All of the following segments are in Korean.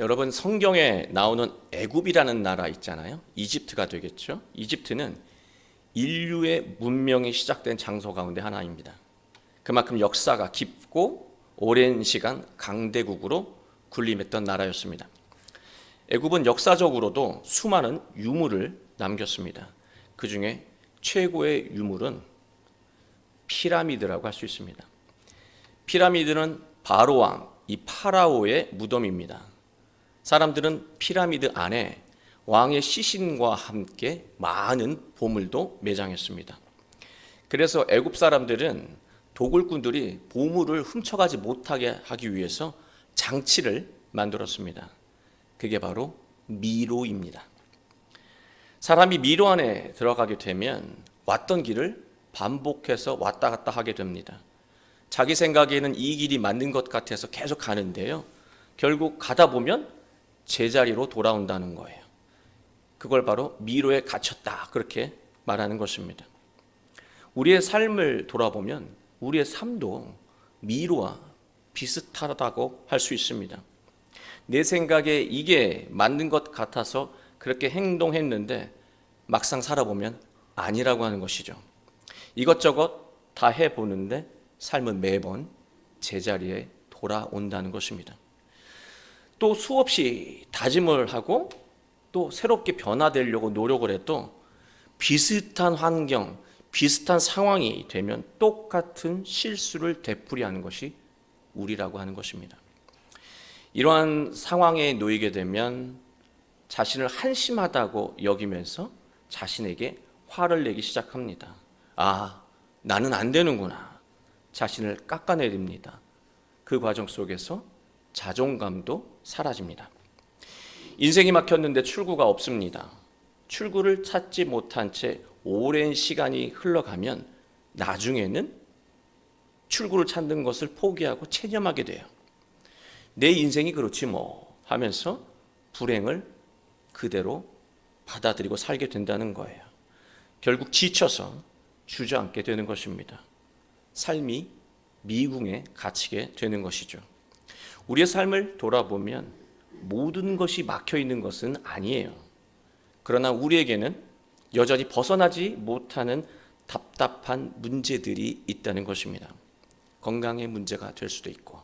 여러분 성경에 나오는 애굽이라는 나라 있잖아요. 이집트가 되겠죠. 이집트는 인류의 문명이 시작된 장소 가운데 하나입니다. 그만큼 역사가 깊고 오랜 시간 강대국으로 군림했던 나라였습니다. 애굽은 역사적으로도 수많은 유물을 남겼습니다. 그 중에 최고의 유물은 피라미드라고 할 수 있습니다. 피라미드는 바로 왕, 이 파라오의 무덤입니다. 사람들은 피라미드 안에 왕의 시신과 함께 많은 보물도 매장했습니다. 그래서 애굽 사람들은 도굴꾼들이 보물을 훔쳐가지 못하게 하기 위해서 장치를 만들었습니다. 그게 바로 미로입니다. 사람이 미로 안에 들어가게 되면 왔던 길을 반복해서 왔다 갔다 하게 됩니다. 자기 생각에는 이 길이 맞는 것 같아서 계속 가는데요. 결국 가다 보면 제자리로 돌아온다는 거예요. 그걸 바로 미로에 갇혔다. 그렇게 말하는 것입니다. 우리의 삶을 돌아보면 우리의 삶도 미로와 비슷하다고 할 수 있습니다. 내 생각에 이게 맞는 것 같아서 그렇게 행동했는데 막상 살아보면 아니라고 하는 것이죠. 이것저것 다 해보는데 삶은 매번 제자리에 돌아온다는 것입니다. 또 수없이 다짐을 하고 또 새롭게 변화되려고 노력을 해도 비슷한 환경, 비슷한 상황이 되면 똑같은 실수를 되풀이하는 것이 우리라고 하는 것입니다. 이러한 상황에 놓이게 되면 자신을 한심하다고 여기면서 자신에게 화를 내기 시작합니다. 아, 나는 안 되는구나. 자신을 깎아내립니다. 그 과정 속에서 자존감도 사라집니다. 인생이 막혔는데 출구가 없습니다. 출구를 찾지 못한 채 오랜 시간이 흘러가면 나중에는 출구를 찾는 것을 포기하고 체념하게 돼요. 내 인생이 그렇지 뭐 하면서 불행을 그대로 받아들이고 살게 된다는 거예요. 결국 지쳐서 주저앉게 되는 것입니다. 삶이 미궁에 갇히게 되는 것이죠. 우리의 삶을 돌아보면 모든 것이 막혀 있는 것은 아니에요. 그러나 우리에게는 여전히 벗어나지 못하는 답답한 문제들이 있다는 것입니다. 건강의 문제가 될 수도 있고,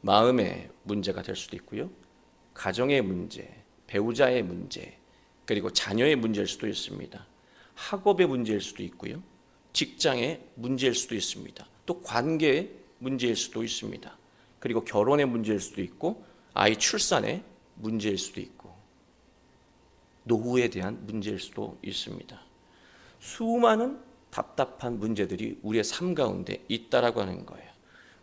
마음의 문제가 될 수도 있고요. 가정의 문제, 배우자의 문제, 그리고 자녀의 문제일 수도 있습니다. 학업의 문제일 수도 있고요. 직장의 문제일 수도 있습니다. 또 관계의 문제일 수도 있습니다. 그리고 결혼의 문제일 수도 있고 아이 출산의 문제일 수도 있고 노후에 대한 문제일 수도 있습니다. 수많은 답답한 문제들이 우리의 삶 가운데 있다라고 하는 거예요.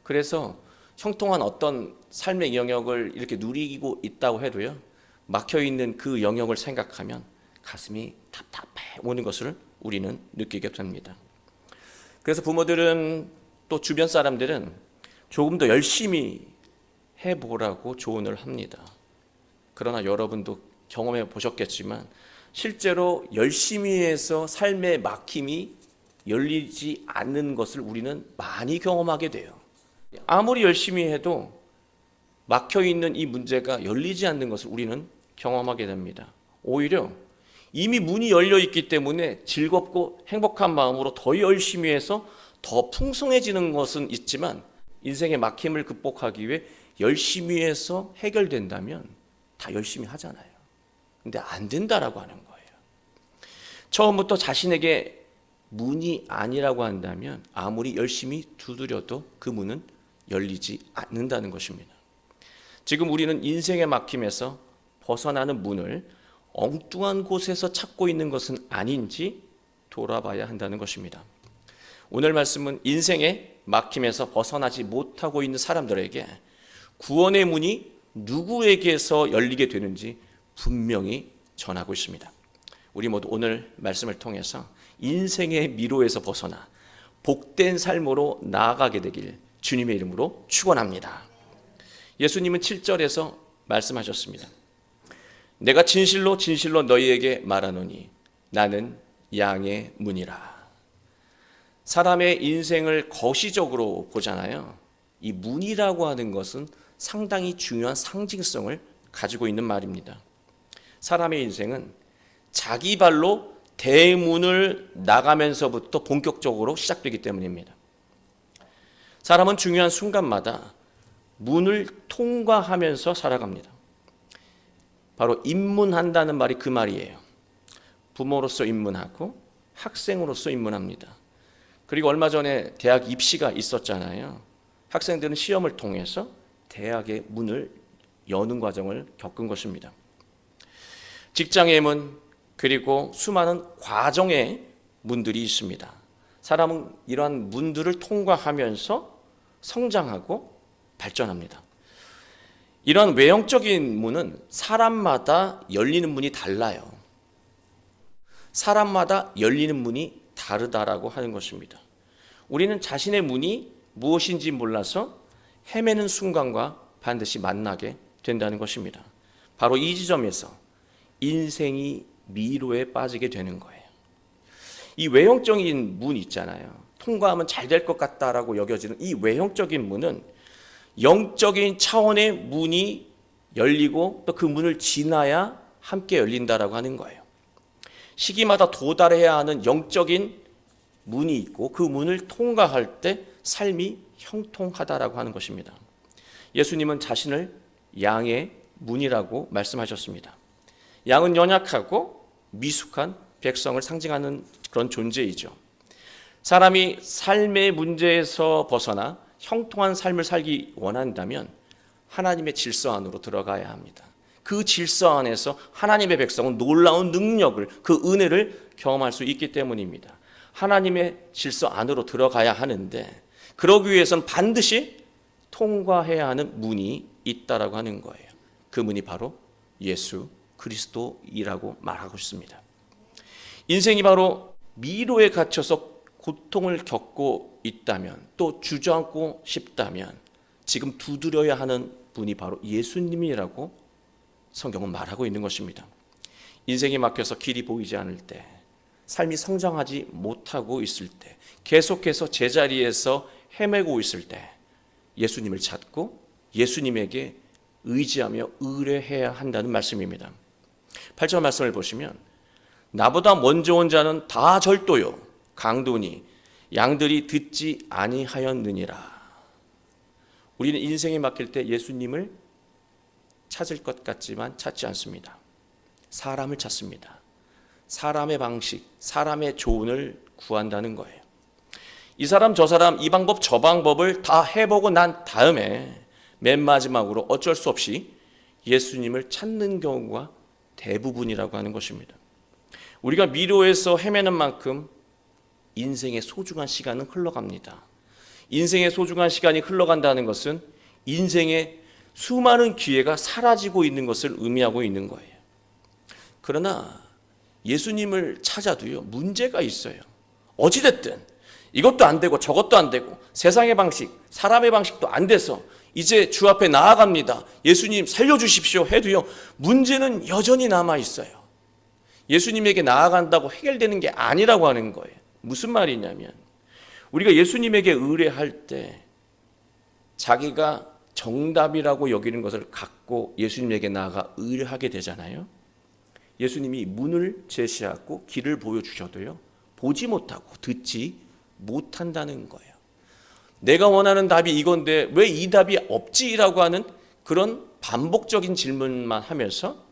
그래서 형통한 어떤 삶의 영역을 이렇게 누리고 있다고 해도요. 막혀 있는 그 영역을 생각하면 가슴이 답답해 오는 것을 우리는 느끼게 됩니다. 그래서 부모들은 또 주변 사람들은 조금 더 열심히 해보라고 조언을 합니다. 그러나 여러분도 경험해 보셨겠지만 실제로 열심히 해서 삶의 막힘이 열리지 않는 것을 우리는 많이 경험하게 돼요. 아무리 열심히 해도 막혀 있는 이 문제가 열리지 않는 것을 우리는 경험하게 됩니다. 오히려 이미 문이 열려 있기 때문에 즐겁고 행복한 마음으로 더 열심히 해서 더 풍성해지는 것은 있지만 인생의 막힘을 극복하기 위해 열심히 해서 해결된다면 다 열심히 하잖아요. 근데 안 된다라고 하는 거예요. 처음부터 자신에게 문이 아니라고 한다면 아무리 열심히 두드려도 그 문은 열리지 않는다는 것입니다. 지금 우리는 인생의 막힘에서 벗어나는 문을 엉뚱한 곳에서 찾고 있는 것은 아닌지 돌아봐야 한다는 것입니다. 오늘 말씀은 인생의 막힘에서 벗어나지 못하고 있는 사람들에게 구원의 문이 누구에게서 열리게 되는지 분명히 전하고 있습니다. 우리 모두 오늘 말씀을 통해서 인생의 미로에서 벗어나 복된 삶으로 나아가게 되길 주님의 이름으로 축원합니다. 예수님은 7절에서 말씀하셨습니다. 내가 진실로 진실로 너희에게 말하노니 나는 양의 문이라. 사람의 인생을 거시적으로 보잖아요. 이 문이라고 하는 것은 상당히 중요한 상징성을 가지고 있는 말입니다. 사람의 인생은 자기 발로 대문을 나가면서부터 본격적으로 시작되기 때문입니다. 사람은 중요한 순간마다 문을 통과하면서 살아갑니다. 바로 입문한다는 말이 그 말이에요. 부모로서 입문하고 학생으로서 입문합니다. 그리고 얼마 전에 대학 입시가 있었잖아요. 학생들은 시험을 통해서 대학의 문을 여는 과정을 겪은 것입니다. 직장의 문 그리고 수많은 과정의 문들이 있습니다. 사람은 이러한 문들을 통과하면서 성장하고 발전합니다. 이런 외형적인 문은 사람마다 열리는 문이 달라요. 사람마다 열리는 문이 다르다라고 하는 것입니다. 우리는 자신의 문이 무엇인지 몰라서 헤매는 순간과 반드시 만나게 된다는 것입니다. 바로 이 지점에서 인생이 미로에 빠지게 되는 거예요. 이 외형적인 문 있잖아요. 통과하면 잘 될 것 같다라고 여겨지는 이 외형적인 문은 영적인 차원의 문이 열리고 또 그 문을 지나야 함께 열린다라고 하는 거예요. 시기마다 도달해야 하는 영적인 문이 있고 그 문을 통과할 때 삶이 형통하다라고 하는 것입니다. 예수님은 자신을 양의 문이라고 말씀하셨습니다. 양은 연약하고 미숙한 백성을 상징하는 그런 존재이죠. 사람이 삶의 문제에서 벗어나 형통한 삶을 살기 원한다면 하나님의 질서 안으로 들어가야 합니다. 그 질서 안에서 하나님의 백성은 놀라운 능력을 그 은혜를 경험할 수 있기 때문입니다. 하나님의 질서 안으로 들어가야 하는데 그러기 위해서는 반드시 통과해야 하는 문이 있다라고 하는 거예요. 그 문이 바로 예수 그리스도이라고 말하고 있습니다. 인생이 바로 미로에 갇혀서 고통을 겪고 있다면 또 주저앉고 싶다면 지금 두드려야 하는 분이 바로 예수님이라고 성경은 말하고 있는 것입니다. 인생이 막혀서 길이 보이지 않을 때, 삶이 성장하지 못하고 있을 때, 계속해서 제자리에서 헤매고 있을 때, 예수님을 찾고 예수님에게 의지하며 의뢰해야 한다는 말씀입니다. 8절 말씀을 보시면 나보다 먼저 온 자는 다 절도요 강도니 양들이 듣지 아니하였느니라. 우리는 인생에 맡길 때 예수님을 찾을 것 같지만 찾지 않습니다. 사람을 찾습니다. 사람의 방식, 사람의 조언을 구한다는 거예요. 이 사람 저 사람 이 방법 저 방법을 다 해보고 난 다음에 맨 마지막으로 어쩔 수 없이 예수님을 찾는 경우가 대부분이라고 하는 것입니다. 우리가 미로에서 헤매는 만큼 인생의 소중한 시간은 흘러갑니다. 인생의 소중한 시간이 흘러간다는 것은 인생의 수많은 기회가 사라지고 있는 것을 의미하고 있는 거예요. 그러나 예수님을 찾아도요, 문제가 있어요. 어찌됐든 이것도 안 되고 저것도 안 되고 세상의 방식, 사람의 방식도 안 돼서 이제 주 앞에 나아갑니다. 예수님 살려주십시오 해도요, 문제는 여전히 남아 있어요. 예수님에게 나아간다고 해결되는 게 아니라고 하는 거예요. 무슨 말이냐면, 우리가 예수님에게 의뢰할 때 자기가 정답이라고 여기는 것을 갖고 예수님에게 나아가 의뢰하게 되잖아요. 예수님이 문을 제시하고 길을 보여주셔도요, 보지 못하고 듣지 못한다는 거예요. 내가 원하는 답이 이건데 왜 이 답이 없지라고 하는 그런 반복적인 질문만 하면서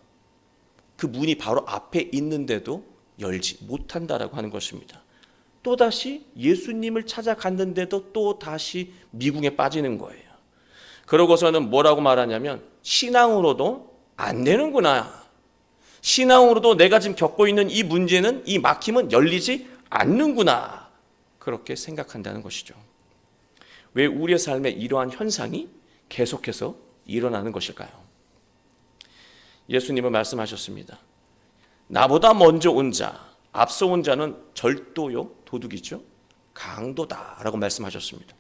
그 문이 바로 앞에 있는데도 열지 못한다라고 하는 것입니다. 또다시 예수님을 찾아갔는데도 또 다시 미궁에 빠지는 거예요. 그러고서는 뭐라고 말하냐면 신앙으로도 안 되는구나. 신앙으로도 내가 지금 겪고 있는 이 문제는 이 막힘은 열리지 않는구나. 그렇게 생각한다는 것이죠. 왜 우리의 삶에 이러한 현상이 계속해서 일어나는 것일까요? 예수님은 말씀하셨습니다. 나보다 먼저 온 자, 앞서 온 자는 절도요, 도둑이죠. 강도다라고 말씀하셨습니다.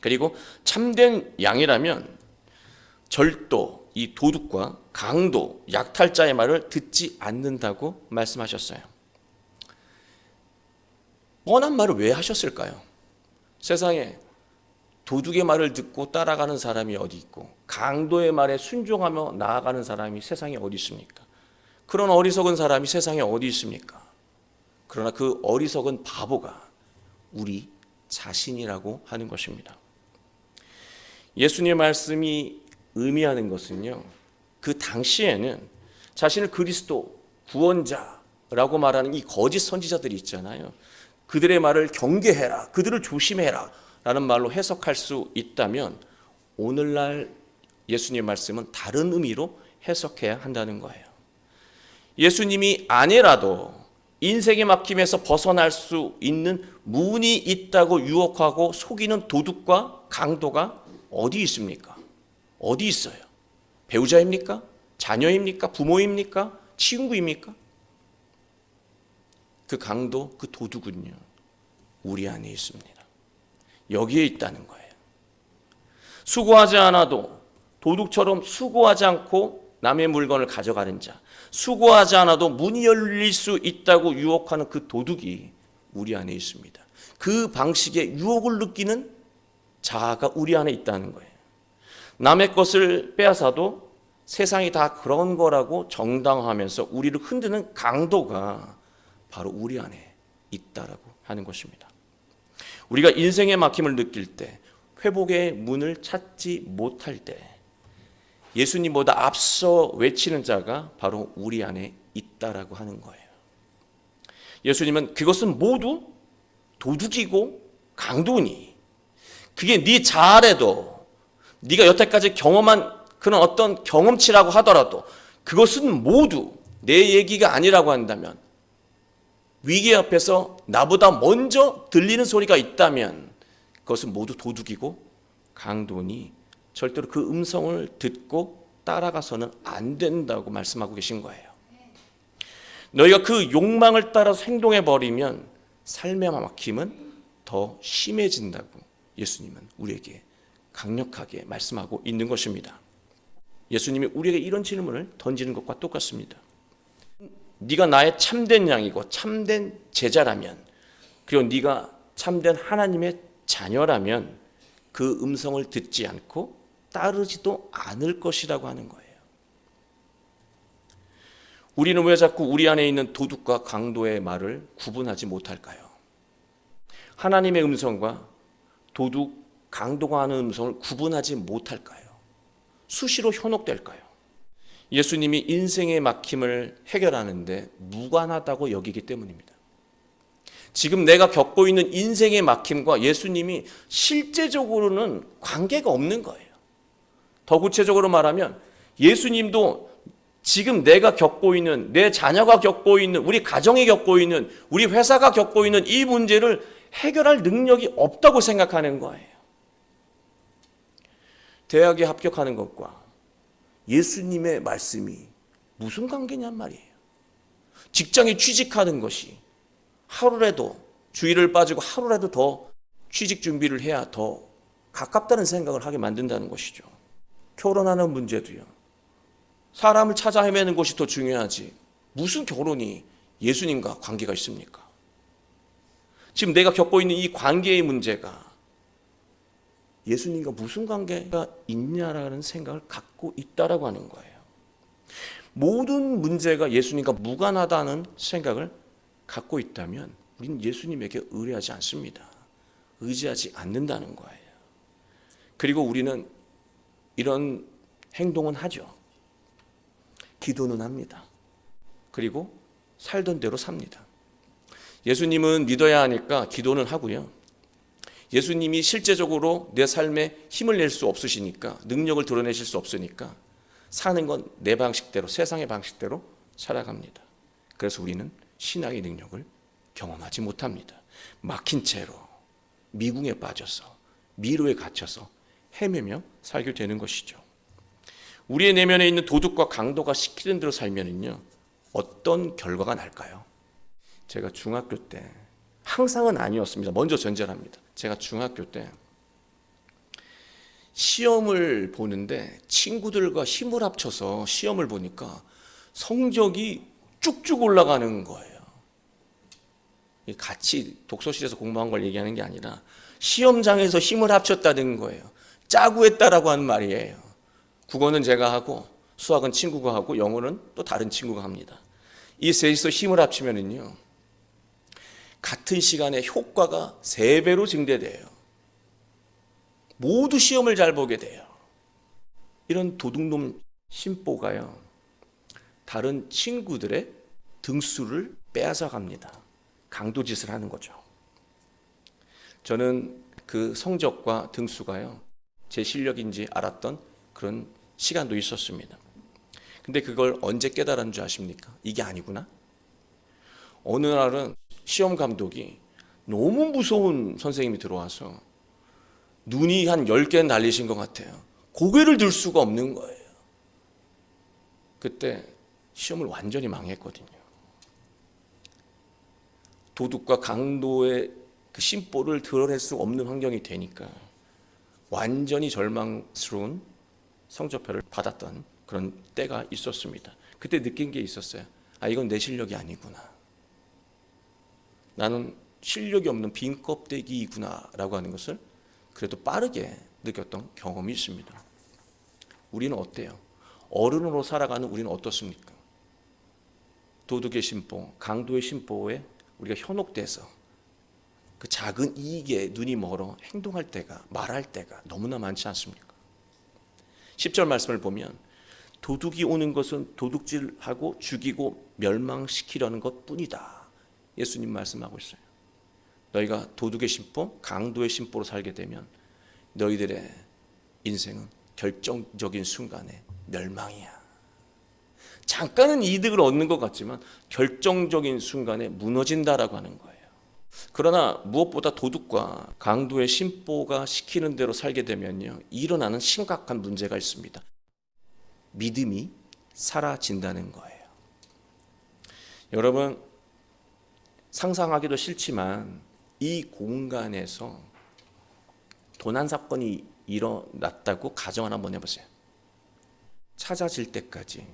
그리고 참된 양이라면 절도, 이 도둑과 강도, 약탈자의 말을 듣지 않는다고 말씀하셨어요. 뻔한 말을 왜 하셨을까요? 세상에 도둑의 말을 듣고 따라가는 사람이 어디 있고 강도의 말에 순종하며 나아가는 사람이 세상에 어디 있습니까? 그런 어리석은 사람이 세상에 어디 있습니까? 그러나 그 어리석은 바보가 우리 자신이라고 하는 것입니다. 예수님의 말씀이 의미하는 것은요. 그 당시에는 자신을 그리스도 구원자라고 말하는 이 거짓 선지자들이 있잖아요. 그들의 말을 경계해라. 그들을 조심해라. 라는 말로 해석할 수 있다면 오늘날 예수님의 말씀은 다른 의미로 해석해야 한다는 거예요. 예수님이 아니라도 인생의 막힘에서 벗어날 수 있는 문이 있다고 유혹하고 속이는 도둑과 강도가 어디 있습니까? 어디 있어요? 배우자입니까? 자녀입니까? 부모입니까? 친구입니까? 그 강도, 그 도둑은요, 우리 안에 있습니다. 여기에 있다는 거예요. 수고하지 않아도 도둑처럼 수고하지 않고 남의 물건을 가져가는 자, 수고하지 않아도 문이 열릴 수 있다고 유혹하는 그 도둑이 우리 안에 있습니다. 그 방식의 유혹을 느끼는 자아가 우리 안에 있다는 거예요. 남의 것을 빼앗아도 세상이 다 그런 거라고 정당화하면서 우리를 흔드는 강도가 바로 우리 안에 있다라고 하는 것입니다. 우리가 인생의 막힘을 느낄 때, 회복의 문을 찾지 못할 때, 예수님보다 앞서 외치는 자가 바로 우리 안에 있다라고 하는 거예요. 예수님은 그것은 모두 도둑이고 강도니 그게 네 자아래도 네가 여태까지 경험한 그런 어떤 경험치라고 하더라도 그것은 모두 내 얘기가 아니라고 한다면 위기 앞에서 나보다 먼저 들리는 소리가 있다면 그것은 모두 도둑이고 강도니 절대로 그 음성을 듣고 따라가서는 안 된다고 말씀하고 계신 거예요. 너희가 그 욕망을 따라서 행동해 버리면 삶의 막힘은 더 심해진다고 예수님은 우리에게 강력하게 말씀하고 있는 것입니다. 예수님이 우리에게 이런 질문을 던지는 것과 똑같습니다. 네가 나의 참된 양이고 참된 제자라면 그리고 네가 참된 하나님의 자녀라면 그 음성을 듣지 않고 따르지도 않을 것이라고 하는 거예요. 우리는 왜 자꾸 우리 안에 있는 도둑과 강도의 말을 구분하지 못할까요? 하나님의 음성과 도둑, 강도가 하는 음성을 구분하지 못할까요? 수시로 현혹될까요? 예수님이 인생의 막힘을 해결하는데 무관하다고 여기기 때문입니다. 지금 내가 겪고 있는 인생의 막힘과 예수님이 실제적으로는 관계가 없는 거예요. 더 구체적으로 말하면 예수님도 지금 내가 겪고 있는 내 자녀가 겪고 있는 우리 가정이 겪고 있는 우리 회사가 겪고 있는 이 문제를 해결할 능력이 없다고 생각하는 거예요. 대학에 합격하는 것과 예수님의 말씀이 무슨 관계냔 말이에요. 직장에 취직하는 것이 하루라도 주일을 빠지고 하루라도 더 취직 준비를 해야 더 가깝다는 생각을 하게 만든다는 것이죠. 결혼하는 문제도요. 사람을 찾아 헤매는 것이 더 중요하지. 무슨 결혼이 예수님과 관계가 있습니까? 지금 내가 겪고 있는 이 관계의 문제가 예수님과 무슨 관계가 있냐라는 생각을 갖고 있다라고 하는 거예요. 모든 문제가 예수님과 무관하다는 생각을 갖고 있다면 우리는 예수님에게 의뢰하지 않습니다. 의지하지 않는다는 거예요. 그리고 우리는 이런 행동은 하죠. 기도는 합니다. 그리고 살던 대로 삽니다. 예수님은 믿어야 하니까 기도는 하고요. 예수님이 실제적으로 내 삶에 힘을 낼 수 없으시니까 능력을 드러내실 수 없으니까 사는 건 내 방식대로 세상의 방식대로 살아갑니다. 그래서 우리는 신앙의 능력을 경험하지 못합니다. 막힌 채로 미궁에 빠져서 미로에 갇혀서 헤매며 살게 되는 것이죠. 우리의 내면에 있는 도둑과 강도가 시키는 대로 살면은요 어떤 결과가 날까요? 제가 중학교 때 항상은 아니었습니다. 먼저 전제합니다. 제가 중학교 때 시험을 보는데 친구들과 힘을 합쳐서 시험을 보니까 성적이 쭉쭉 올라가는 거예요. 같이 독서실에서 공부한 걸 얘기하는 게 아니라 시험장에서 힘을 합쳤다는 거예요. 짜고 했다라고 하는 말이에요. 국어는 제가 하고 수학은 친구가 하고 영어는 또 다른 친구가 합니다. 이 셋이서 힘을 합치면은요. 같은 시간에 효과가 세 배로 증대돼요. 모두 시험을 잘 보게 돼요. 이런 도둑놈 심보가요. 다른 친구들의 등수를 빼앗아 갑니다. 강도짓을 하는 거죠. 저는 그 성적과 등수가요. 제 실력인지 알았던 그런 시간도 있었습니다. 근데 그걸 언제 깨달은 줄 아십니까? 이게 아니구나. 어느 날은 시험 감독이 너무 무서운 선생님이 들어와서 눈이 한 10개 날리신 것 같아요. 고개를 들 수가 없는 거예요. 그때 시험을 완전히 망했거든요. 도둑과 강도의 그 심보를 드러낼 수 없는 환경이 되니까 완전히 절망스러운 성적표를 받았던 그런 때가 있었습니다. 그때 느낀 게 있었어요. 아, 이건 내 실력이 아니구나. 나는 실력이 없는 빈 껍데기이구나라고 하는 것을 그래도 빠르게 느꼈던 경험이 있습니다. 우리는 어때요? 어른으로 살아가는 우리는 어떻습니까? 도둑의 심보, 강도의 심보에 우리가 현혹돼서 그 작은 이익에 눈이 멀어 행동할 때가 말할 때가 너무나 많지 않습니까? 10절 말씀을 보면 도둑이 오는 것은 도둑질하고 죽이고 멸망시키려는 것뿐이다. 예수님 말씀하고 있어요. 너희가 도둑의 심보, 강도의 심보로 살게 되면 너희들의 인생은 결정적인 순간에 멸망이야. 잠깐은 이득을 얻는 것 같지만 결정적인 순간에 무너진다라고 하는 거예요. 그러나 무엇보다 도둑과 강도의 심보가 시키는 대로 살게 되면요. 일어나는 심각한 문제가 있습니다. 믿음이 사라진다는 거예요. 여러분 상상하기도 싫지만 이 공간에서 도난 사건이 일어났다고 가정을 한번 해보세요. 찾아질 때까지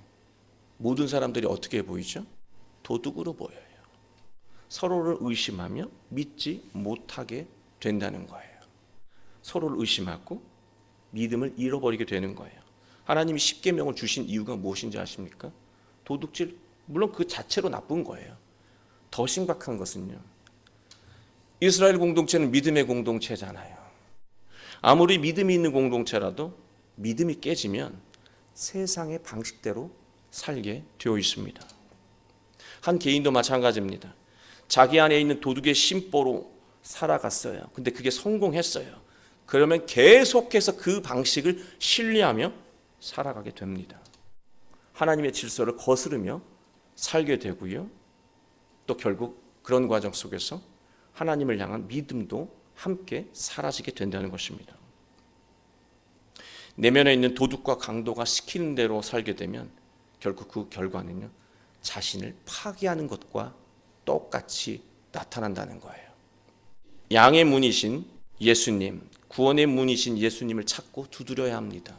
모든 사람들이 어떻게 보이죠? 도둑으로 보여요. 서로를 의심하며 믿지 못하게 된다는 거예요. 서로를 의심하고 믿음을 잃어버리게 되는 거예요. 하나님이 십계명을 주신 이유가 무엇인지 아십니까? 도둑질 물론 그 자체로 나쁜 거예요. 더 심각한 것은요. 이스라엘 공동체는 믿음의 공동체잖아요. 아무리 믿음이 있는 공동체라도 믿음이 깨지면 세상의 방식대로 살게 되어 있습니다. 한 개인도 마찬가지입니다. 자기 안에 있는 도둑의 심보로 살아갔어요. 근데 그게 성공했어요. 그러면 계속해서 그 방식을 신뢰하며 살아가게 됩니다. 하나님의 질서를 거스르며 살게 되고요. 또 결국 그런 과정 속에서 하나님을 향한 믿음도 함께 사라지게 된다는 것입니다. 내면에 있는 도둑과 강도가 시키는 대로 살게 되면 결국 그 결과는요. 자신을 파괴하는 것과 똑같이 나타난다는 거예요. 양의 문이신 예수님, 구원의 문이신 예수님을 찾고 두드려야 합니다.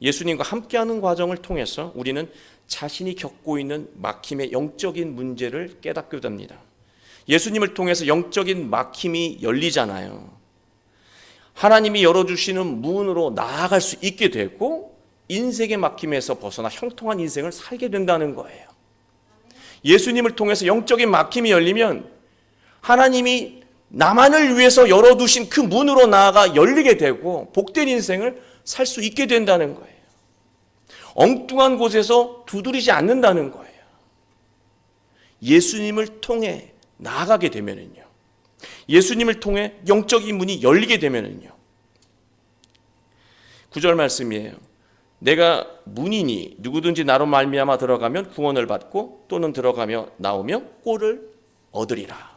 예수님과 함께하는 과정을 통해서 우리는 자신이 겪고 있는 막힘의 영적인 문제를 깨닫게 됩니다. 예수님을 통해서 영적인 막힘이 열리잖아요. 하나님이 열어주시는 문으로 나아갈 수 있게 되고 인생의 막힘에서 벗어나 형통한 인생을 살게 된다는 거예요. 예수님을 통해서 영적인 막힘이 열리면 하나님이 나만을 위해서 열어두신 그 문으로 나아가 열리게 되고 복된 인생을 살 수 있게 된다는 거예요. 엉뚱한 곳에서 두드리지 않는다는 거예요. 예수님을 통해 나아가게 되면은요. 예수님을 통해 영적인 문이 열리게 되면은요. 구절 말씀이에요. 내가 문이니 누구든지 나로 말미암아 들어가면 구원을 받고 또는 들어가며 나오며 꼴을 얻으리라.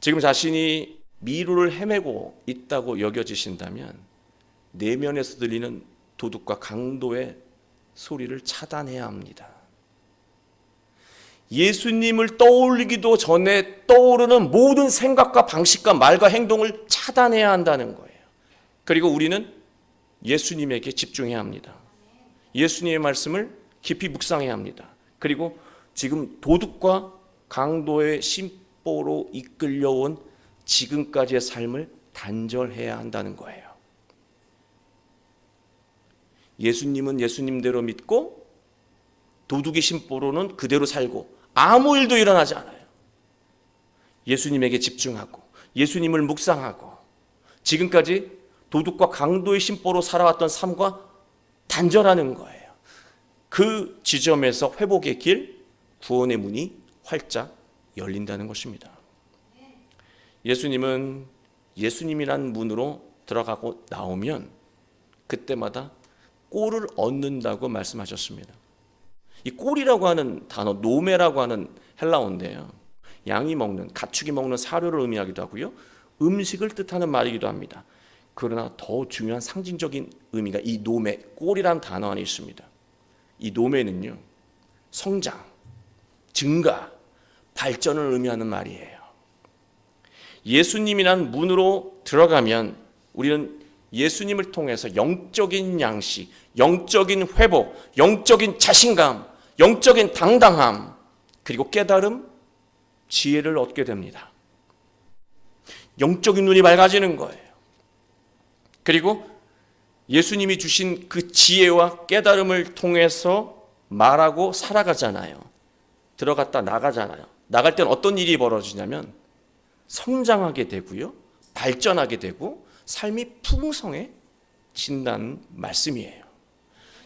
지금 자신이 미루를 헤매고 있다고 여겨지신다면 내면에서 들리는 도둑과 강도의 소리를 차단해야 합니다. 예수님을 떠올리기도 전에 떠오르는 모든 생각과 방식과 말과 행동을 차단해야 한다는 거예요. 그리고 우리는 예수님에게 집중해야 합니다. 예수님의 말씀을 깊이 묵상해야 합니다. 그리고 지금 도둑과 강도의 심보로 이끌려온 지금까지의 삶을 단절해야 한다는 거예요. 예수님은 예수님대로 믿고 도둑의 심보로는 그대로 살고 아무 일도 일어나지 않아요. 예수님에게 집중하고 예수님을 묵상하고 지금까지 도둑과 강도의 심보로 살아왔던 삶과 단절하는 거예요. 그 지점에서 회복의 길, 구원의 문이 활짝 열린다는 것입니다. 예수님은 예수님이란 문으로 들어가고 나오면 그때마다 꼴을 얻는다고 말씀하셨습니다. 이 꼴이라고 하는 단어 노메라고 하는 헬라어인데요. 양이 먹는 가축이 먹는 사료를 의미하기도 하고요. 음식을 뜻하는 말이기도 합니다. 그러나 더 중요한 상징적인 의미가 이 노메 꼴이라는 단어 안에 있습니다. 이 노메는요. 성장, 증가, 발전을 의미하는 말이에요. 예수님이란 문으로 들어가면 우리는 예수님을 통해서 영적인 양식, 영적인 회복, 영적인 자신감, 영적인 당당함, 그리고 깨달음, 지혜를 얻게 됩니다. 영적인 눈이 맑아지는 거예요. 그리고 예수님이 주신 그 지혜와 깨달음을 통해서 말하고 살아가잖아요. 들어갔다 나가잖아요. 나갈 땐 어떤 일이 벌어지냐면 성장하게 되고요. 발전하게 되고 삶이 풍성해진다는 말씀이에요.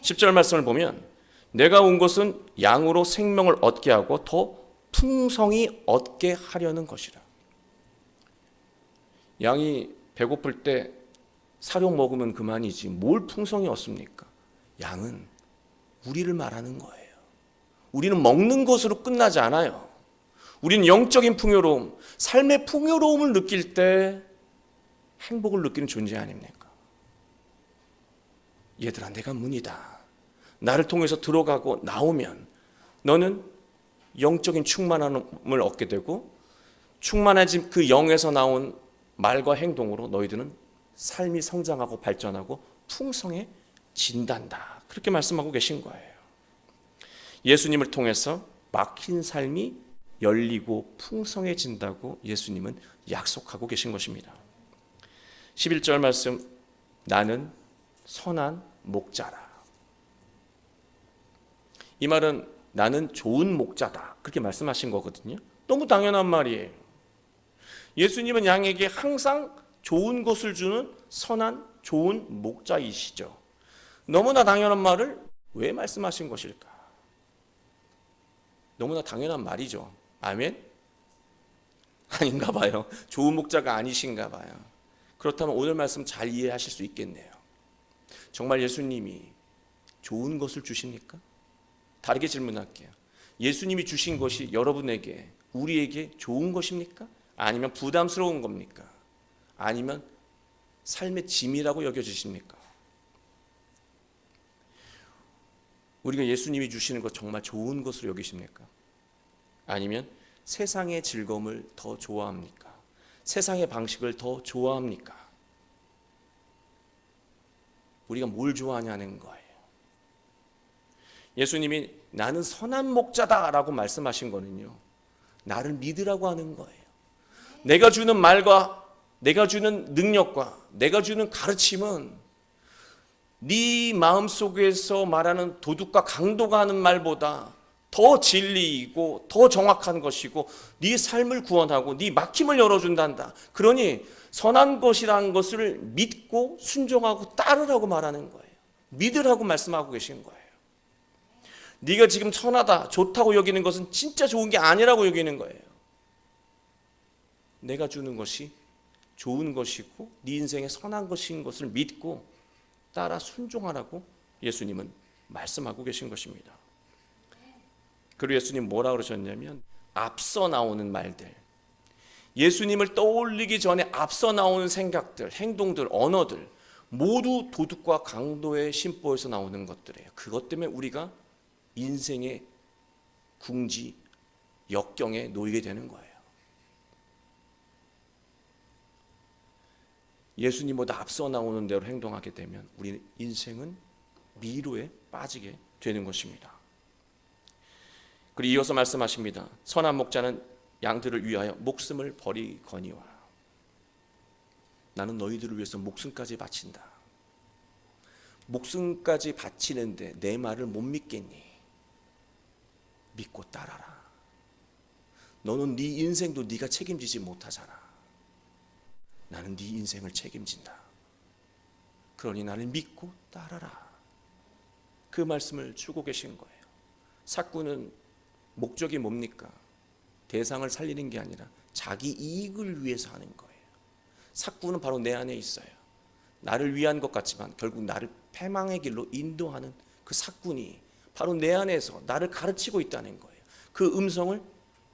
10절 말씀을 보면 내가 온 것은 양으로 생명을 얻게 하고 더 풍성히 얻게 하려는 것이라. 양이 배고플 때 사료 먹으면 그만이지 뭘 풍성히 얻습니까? 양은 우리를 말하는 거예요. 우리는 먹는 것으로 끝나지 않아요. 우리는 영적인 풍요로움, 삶의 풍요로움을 느낄 때 행복을 느끼는 존재 아닙니까? 얘들아, 내가 문이다. 나를 통해서 들어가고 나오면 너는 영적인 충만함을 얻게 되고 충만해진 그 영에서 나온 말과 행동으로 너희들은 삶이 성장하고 발전하고 풍성해진단다. 그렇게 말씀하고 계신 거예요. 예수님을 통해서 막힌 삶이 열리고 풍성해진다고 예수님은 약속하고 계신 것입니다. 11절 말씀 나는 선한 목자라. 이 말은 나는 좋은 목자다. 그렇게 말씀하신 거거든요. 너무 당연한 말이에요. 예수님은 양에게 항상 좋은 것을 주는 선한 좋은 목자이시죠. 너무나 당연한 말을 왜 말씀하신 것일까? 너무나 당연한 말이죠. 아멘? 아닌가 봐요. 좋은 목자가 아니신가 봐요. 그렇다면 오늘 말씀 잘 이해하실 수 있겠네요. 정말 예수님이 좋은 것을 주십니까? 다르게 질문할게요. 예수님이 주신 것이 여러분에게, 우리에게 좋은 것입니까? 아니면 부담스러운 겁니까? 아니면 삶의 짐이라고 여겨지십니까? 우리가 예수님이 주시는 것 정말 좋은 것으로 여기십니까? 아니면 세상의 즐거움을 더 좋아합니까? 세상의 방식을 더 좋아합니까? 우리가 뭘 좋아하냐는 거예요. 예수님이 나는 선한 목자다라고 말씀하신 거는요. 나를 믿으라고 하는 거예요. 내가 주는 말과 내가 주는 능력과 내가 주는 가르침은 네 마음 속에서 말하는 도둑과 강도가 하는 말보다 더 진리이고 더 정확한 것이고 네 삶을 구원하고 네 막힘을 열어준단다. 그러니 선한 것이라는 것을 믿고 순종하고 따르라고 말하는 거예요. 믿으라고 말씀하고 계신 거예요. 네가 지금 선하다, 좋다고 여기는 것은 진짜 좋은 게 아니라고 여기는 거예요. 내가 주는 것이 좋은 것이고 네 인생에 선한 것인 것을 믿고 따라 순종하라고 예수님은 말씀하고 계신 것입니다. 그리고 예수님 뭐라 그러셨냐면 앞서 나오는 말들 예수님을 떠올리기 전에 앞서 나오는 생각들, 행동들, 언어들 모두 도둑과 강도의 심보에서 나오는 것들이에요. 그것 때문에 우리가 인생의 궁지, 역경에 놓이게 되는 거예요. 예수님보다 앞서 나오는 대로 행동하게 되면 우리 인생은 미로에 빠지게 되는 것입니다. 그리고 이어서 말씀하십니다. 선한 목자는 양들을 위하여 목숨을 버리거니와 나는 너희들을 위해서 목숨까지 바친다. 목숨까지 바치는데 내 말을 못 믿겠니? 믿고 따라라. 너는 네 인생도 네가 책임지지 못하잖아. 나는 네 인생을 책임진다. 그러니 나를 믿고 따라라. 그 말씀을 주고 계신 거예요. 사꾼은 목적이 뭡니까? 대상을 살리는 게 아니라 자기 이익을 위해서 하는 거예요. 사꾼은 바로 내 안에 있어요. 나를 위한 것 같지만 결국 나를 패망의 길로 인도하는 그 사꾼이 바로 내 안에서 나를 가르치고 있다는 거예요. 그 음성을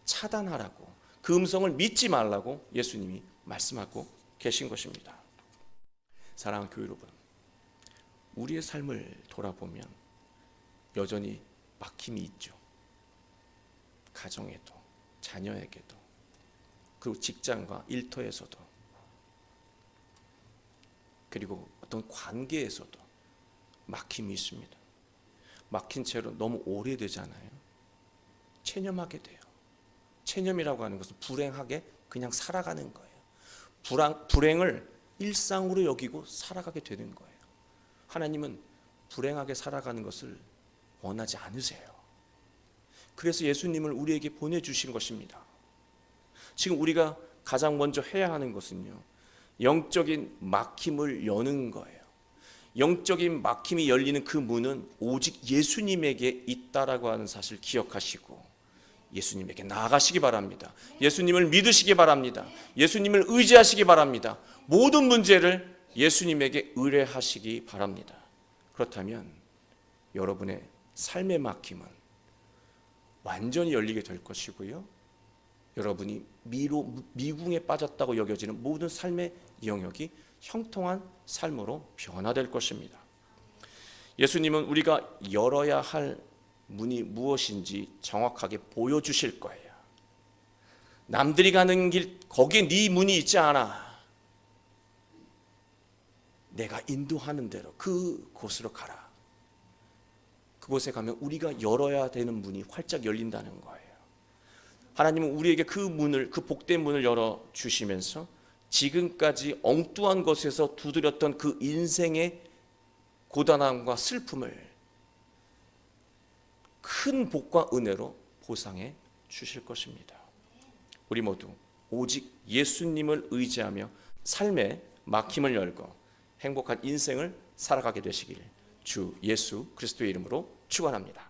차단하라고, 그 음성을 믿지 말라고 예수님이 말씀하고 계신 것입니다. 사랑하는 교회 여러분, 우리의 삶을 돌아보면 여전히 막힘이 있죠. 가정에도, 자녀에게도, 그리고 직장과 일터에서도, 그리고 어떤 관계에서도 막힘이 있습니다. 막힌 채로 너무 오래되잖아요. 체념하게 돼요. 체념이라고 하는 것은 불행하게 그냥 살아가는 거예요. 불안, 불행을 일상으로 여기고 살아가게 되는 거예요. 하나님은 불행하게 살아가는 것을 원하지 않으세요. 그래서 예수님을 우리에게 보내주신 것입니다. 지금 우리가 가장 먼저 해야 하는 것은요, 영적인 막힘을 여는 거예요. 영적인 막힘이 열리는 그 문은 오직 예수님에게 있다라고 하는 사실 기억하시고 예수님에게 나아가시기 바랍니다. 예수님을 믿으시기 바랍니다. 예수님을 의지하시기 바랍니다. 모든 문제를 예수님에게 의뢰하시기 바랍니다. 그렇다면 여러분의 삶의 막힘은 완전히 열리게 될 것이고요. 여러분이 미로, 미궁에 빠졌다고 여겨지는 모든 삶의 영역이 형통한 삶으로 변화될 것입니다. 예수님은 우리가 열어야 할 문이 무엇인지 정확하게 보여주실 거예요. 남들이 가는 길 거기에 네 문이 있지 않아. 내가 인도하는 대로 그 곳으로 가라. 그곳에 가면 우리가 열어야 되는 문이 활짝 열린다는 거예요. 하나님은 우리에게 그 문을 그 복된 문을 열어 주시면서 지금까지 엉뚱한 것에서 두드렸던 그 인생의 고단함과 슬픔을 큰 복과 은혜로 보상해 주실 것입니다. 우리 모두 오직 예수님을 의지하며 삶의 막힘을 열고 행복한 인생을 살아가게 되시길 주 예수 그리스도의 이름으로 축원합니다.